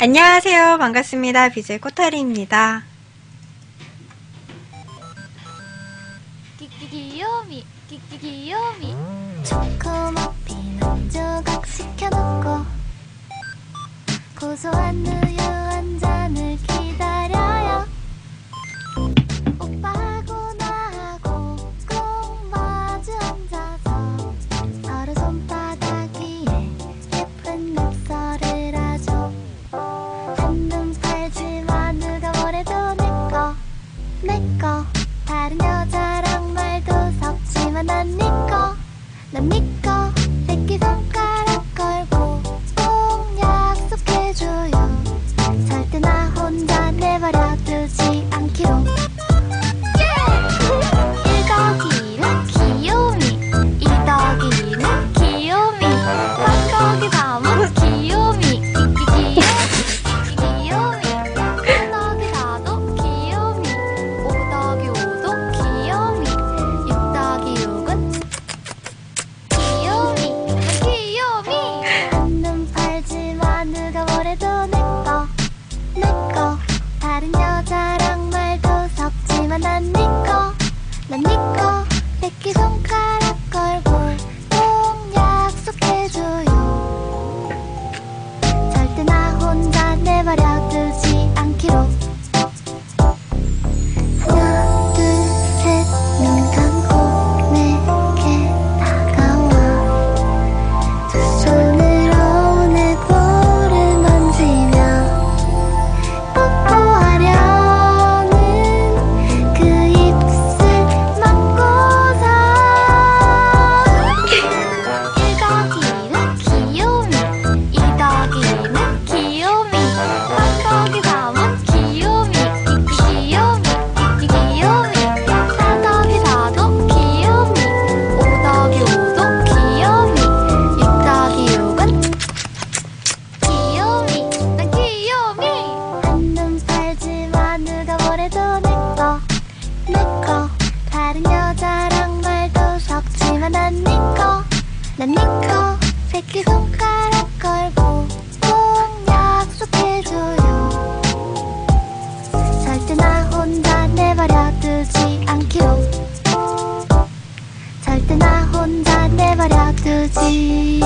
안녕하세요. 반갑습니다. BJ 코타리입니다. 기기요미 기기요미 초코머핀 한 조각 시켜놓고 고소한 Nick 그래도 내꺼 내꺼 다른 여자랑 난 니커 새끼 손가락 걸고 꼭 약속해줘요. 절대 나 혼자 내버려두지 않기로 절대 나 혼자 내버려두지.